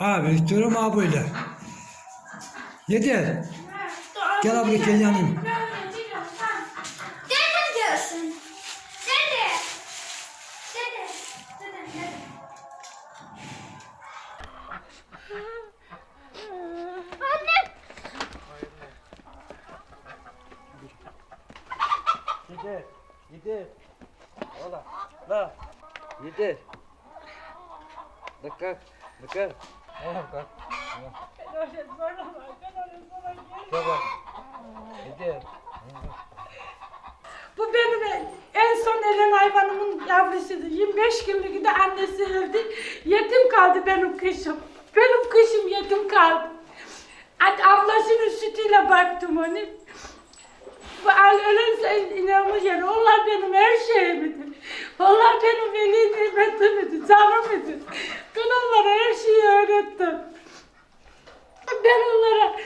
Abi istiyorum abi böyle. Yeter. Gel abi gel yanayım. Dede diyorsun. Dede. Dede. Dede. Dede. Anne. Oğlum kalk. Tamam. Yeter. Bu benim en son ölen hayvanımın yavrusuydu. 25 günlük de annesi öldü. Yetim kaldı benim kışım. Benim kışım yetim kaldı. Ablasının sütüyle baktım onu. Ölen inanmış yani. Onlar benim her şeyimdi. Onlar benim veli nimetimdi, canımdı. Ben onlara her şeyi öğrettim. Ben onlara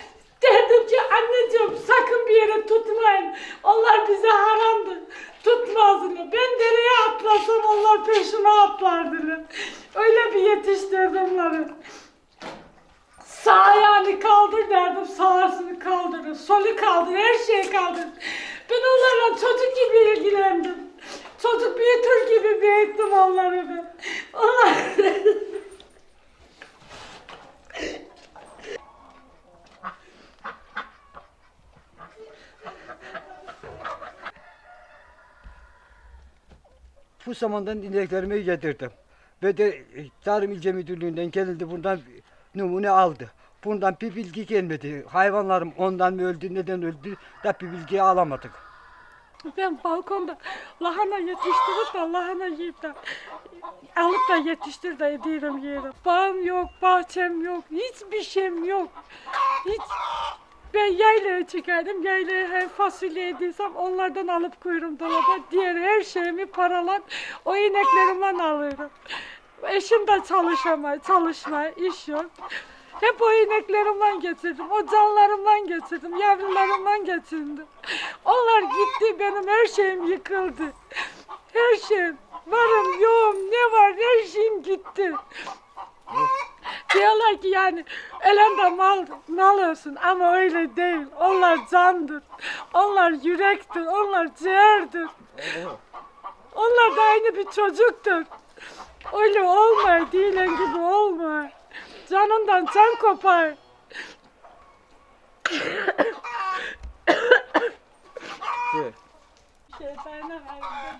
dedim ki anneciğim sakın bir yere tutmayın. Onlar bize haramdı. Tutmazdılar. Ben dereye atlasam onlar peşime atlardılar. Öyle bir yetiştirdim onları. Sağ ayağını kaldır derdim, sağısını kaldırır, solu kaldır, her şeyi kaldır. Ben onlarla çocuk gibi ilgilendim. Çocuk büyütür gibi büyüttüm onları ben. Onlar... Bu zamandan ineklerimi getirdim. Ve de Tarım İlçe Müdürlüğü'nden gelildi bundan numune aldı. Bundan bir bilgi gelmedi. Hayvanlarım ondan mı öldü, neden öldü da bir bilgi alamadık. Ben balkonda lahana yetiştirip de lahana yiyip de alıp da yetiştir de ediyorum yerim. Bağım yok, bahçem yok, hiçbir şeyim yok. Hiç ben yaylaya çıkardım. Yaylaya her fasulye yediysem onlardan alıp koyuyorum dolaba. Diğer her şeyimi paralan o ineklerimden alıyorum. Eşim de çalışamıyor, çalışma, iş yok. Hep o ineklerimden getirdim, o canlarımdan getirdim, yavrularımdan getirdim. Onlar gitti, benim her şeyim yıkıldı. Her şeyim, varım, yoğum, ne var, her şeyim gitti. Diyorlar ki yani ölen de mal, mal olsun ama öyle değil. Onlar candır, onlar yürektir, onlar ciğerdir. Onlar da aynı bir çocuktur. Öyle olmay, dilen gibi olmay. Canından can kopar. Şeytana hayır.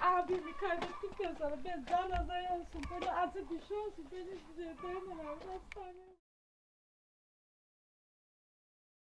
Abimi kaybettikten sonra ben can azay olsun, böyle acı bir şey beni size dayanamam. Hastane.